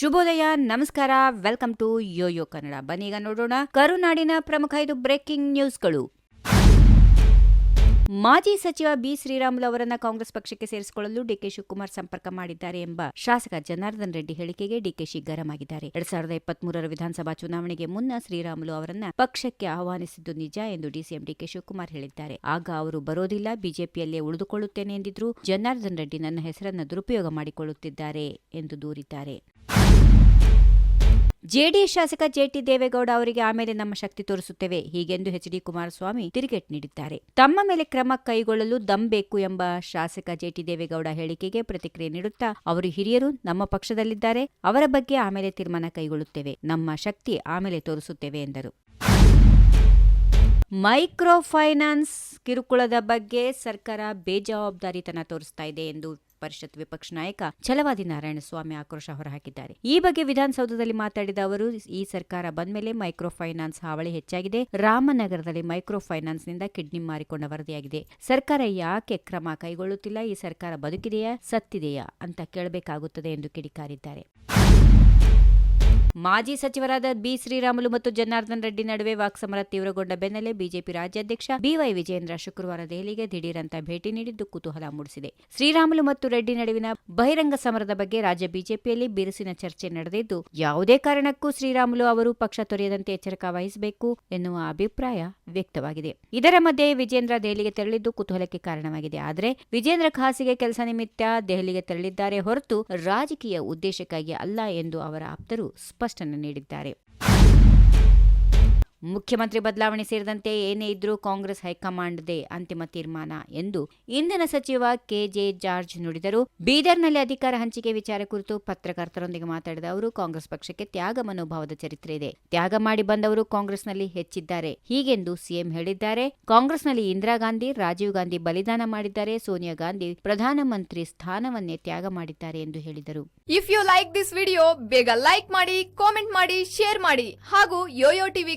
ಶುಭೋದಯ, ನಮಸ್ಕಾರ, welcome to Yoyo Kannada. ಬನ್ನೀಗ ನೋಡೋಣ ಕರುನಾಡಿನ ಪ್ರಮುಖ ಐದು ಬ್ರೇಕಿಂಗ್ ನ್ಯೂಸ್ಗಳು. ಮಾಜಿ ಸಚಿವ ಬಿ ಶ್ರೀರಾಮುಲು ಅವರನ್ನ ಕಾಂಗ್ರೆಸ್ ಪಕ್ಷಕ್ಕೆ ಸೇರಿಸಿಕೊಳ್ಳಲು ಡಿಕೆ ಶಿವಕುಮಾರ್ ಸಂಪರ್ಕ ಮಾಡಿದ್ದಾರೆ ಎಂಬ ಶಾಸಕ ಜನಾರ್ದನ್ ರೆಡ್ಡಿ ಹೇಳಿಕೆಗೆ ಡಿಕೆಶಿ ಗರಂ ಆಗಿದ್ದಾರೆ ಎರಡ್ ಸಾವಿರದ ಇಪ್ಪತ್ಮೂರರ ವಿಧಾನಸಭಾ ಚುನಾವಣೆಗೆ ಮುನ್ನ ಶ್ರೀರಾಮುಲು ಅವರನ್ನ ಪಕ್ಷಕ್ಕೆ ಆಹ್ವಾನಿಸಿದ್ದು ನಿಜ ಎಂದು ಡಿಸಿಎಂ ಡಿಕೆ ಶಿವಕುಮಾರ್ ಹೇಳಿದ್ದಾರೆ. ಆಗ ಅವರು ಬರೋದಿಲ್ಲ, ಬಿಜೆಪಿಯಲ್ಲೇ ಉಳಿದುಕೊಳ್ಳುತ್ತೇನೆ ಎಂದಿದ್ರು ಜನಾರ್ದನ್ ರೆಡ್ಡಿ ನನ್ನ ಹೆಸರನ್ನು ದುರುಪಯೋಗ ಮಾಡಿಕೊಳ್ಳುತ್ತಿದ್ದಾರೆ ಎಂದು ದೂರಿದ್ದಾರೆ. ಜೆಡಿಎಸ್ ಶಾಸಕ ಜೆಟಿ ದೇವೇಗೌಡ ಅವರಿಗೆ ಆಮೇಲೆ ನಮ್ಮ ಶಕ್ತಿ ತೋರಿಸುತ್ತೇವೆ ಹೀಗೆಂದು ಎಚ್ ಡಿ ಕುಮಾರಸ್ವಾಮಿ ತಿರುಗೇಟ್ ನೀಡಿದ್ದಾರೆ. ತಮ್ಮ ಮೇಲೆ ಕ್ರಮ ಕೈಗೊಳ್ಳಲು ದಮ್ ಬೇಕು ಎಂಬ ಶಾಸಕ ಜೆಟಿ ದೇವೇಗೌಡ ಹೇಳಿಕೆಗೆ ಪ್ರತಿಕ್ರಿಯೆ ನೀಡುತ್ತಾ ಅವರು ಹಿರಿಯರು ನಮ್ಮ ಪಕ್ಷದಲ್ಲಿದ್ದಾರೆ, ಅವರ ಬಗ್ಗೆ ಆಮೇಲೆ ತೀರ್ಮಾನ ಕೈಗೊಳ್ಳುತ್ತೇವೆ, ನಮ್ಮ ಶಕ್ತಿ ಆಮೇಲೆ ತೋರಿಸುತ್ತೇವೆ ಎಂದರು. ಮೈಕ್ರೋ ಫೈನಾನ್ಸ್ ಕಿರುಕುಳದ ಬಗ್ಗೆ ಸರ್ಕಾರ ಬೇಜವಾಬ್ದಾರಿತನ ತೋರಿಸ್ತಾ ಇದೆ ಎಂದು ಪರಿಷತ್ ವಿಪಕ್ಷ ನಾಯಕ ಛಲವಾದಿ ನಾರಾಯಣಸ್ವಾಮಿ ಆಕ್ರೋಶ ಹೊರಹಾಕಿದ್ದಾರೆ. ಈ ಬಗ್ಗೆ ವಿಧಾನಸೌಧದಲ್ಲಿ ಮಾತಾಡಿದ ಅವರು, ಈ ಸರ್ಕಾರ ಬಂದ ಮೇಲೆ ಮೈಕ್ರೋ ಫೈನಾನ್ಸ್ ಹಾವಳಿ ಹೆಚ್ಚಾಗಿದೆ. ರಾಮನಗರದಲ್ಲಿ ಮೈಕ್ರೋ ಫೈನಾನ್ಸ್ನಿಂದ ಕಿಡ್ನಿ ಮಾರಿಕೊಂಡ ವರದಿಯಾಗಿದೆ. ಸರ್ಕಾರ ಯಾಕೆ ಕ್ರಮ ಕೈಗೊಳ್ಳುತ್ತಿಲ್ಲ? ಈ ಸರ್ಕಾರ ಬದುಕಿದೆಯಾ? ಸತ್ತಿದೆಯಾ? ಅಂತ ಕೇಳಬೇಕಾಗುತ್ತದೆ ಎಂದು ಕಿಡಿಕಾರಿದ್ದಾರೆ. ಮಾಜಿ ಸಚಿವರಾದ ಬಿ ಶ್ರೀರಾಮುಲು ಮತ್ತು ಜನಾರ್ದನ್ ರೆಡ್ಡಿ ನಡುವೆ ವಾಕ್ಸಮರ ತೀವ್ರಗೊಂಡ ಬೆನ್ನಲ್ಲೇ ಬಿಜೆಪಿ ರಾಜ್ಯಾಧ್ಯಕ್ಷ ಬಿವೈ ವಿಜೇಂದ್ರ ಶುಕ್ರವಾರ ದೆಹಲಿಗೆ ದಿಢೀರಂತ ಭೇಟಿ ನೀಡಿದ್ದು ಕುತೂಹಲ ಮೂಡಿಸಿದೆ. ಶ್ರೀರಾಮುಲು ಮತ್ತು ರೆಡ್ಡಿ ನಡುವಿನ ಬಹಿರಂಗ ಸಮರದ ಬಗ್ಗೆ ರಾಜ್ಯ ಬಿಜೆಪಿಯಲ್ಲಿ ಬಿರುಸಿನ ಚರ್ಚೆ ನಡೆದಿದ್ದು, ಯಾವುದೇ ಕಾರಣಕ್ಕೂ ಶ್ರೀರಾಮುಲು ಅವರು ಪಕ್ಷ ತೊರೆಯದಂತೆ ಎಚ್ಚರಿಕ ವಹಿಸಬೇಕು ಎನ್ನುವ ಅಭಿಪ್ರಾಯ ವ್ಯಕ್ತವಾಗಿದೆ. ಇದರ ಮಧ್ಯೆ ವಿಜೇಂದ್ರ ದೆಹಲಿಗೆ ತೆರಳಿದ್ದು ಕುತೂಹಲಕ್ಕೆ ಕಾರಣವಾಗಿದೆ. ಆದರೆ ವಿಜೇಂದ್ರ ಖಾಸಗಿ ಕೆಲಸ ನಿಮಿತ್ತ ದೆಹಲಿಗೆ ತೆರಳಿದ್ದಾರೆ ಹೊರತು ರಾಜಕೀಯ ಉದ್ದೇಶಕ್ಕಾಗಿ ಅಲ್ಲ ಎಂದು ಅವರ ಆಪ್ತರು ಸ್ಪಷ್ಟನೆ ನೀಡಿದ್ದಾರೆ. ಮುಖ್ಯಮಂತ್ರಿ ಬದಲಾವಣೆ ಸೇರಿದಂತೆ ಏನೇ ಇದ್ರೂ ಕಾಂಗ್ರೆಸ್ ಹೈಕಮಾಂಡ್ದೇ ಅಂತಿಮ ತೀರ್ಮಾನ ಎಂದು ಇಂಧನ ಸಚಿವ ಕೆಜೆ ಜಾರ್ಜ್ ನುಡಿದರು. ಬೀದರ್ನಲ್ಲಿ ಅಧಿಕಾರ ಹಂಚಿಕೆ ವಿಚಾರ ಕುರಿತು ಪತ್ರಕರ್ತರೊಂದಿಗೆ ಮಾತಾಡಿದ ಅವರು, ಕಾಂಗ್ರೆಸ್ ಪಕ್ಷಕ್ಕೆ ತ್ಯಾಗ ಮನೋಭಾವದ ಚರಿತ್ರೆ ಇದೆ. ತ್ಯಾಗ ಮಾಡಿ ಬಂದವರು ಕಾಂಗ್ರೆಸ್ನಲ್ಲಿ ಹೆಚ್ಚಿದ್ದಾರೆ. ಹೀಗೆಂದು ಸಿಎಂ ಹೇಳಿದ್ದಾರೆ. ಕಾಂಗ್ರೆಸ್ನಲ್ಲಿ ಇಂದಿರಾ ಗಾಂಧಿ, ರಾಜೀವ್ ಗಾಂಧಿ ಬಲಿದಾನ ಮಾಡಿದ್ದಾರೆ. ಸೋನಿಯಾ ಗಾಂಧಿ ಪ್ರಧಾನಮಂತ್ರಿ ಸ್ಥಾನವನ್ನೇ ತ್ಯಾಗ ಮಾಡಿದ್ದಾರೆ ಎಂದು ಹೇಳಿದರು. If you like this video ಬೇಗ ಲೈಕ್ ಮಾಡಿ ಕಾಮೆಂಟ್ ಮಾಡಿ ಶೇರ್ ಮಾಡಿ ಹಾಗೂ ಯೋಯೋ ಟಿವಿ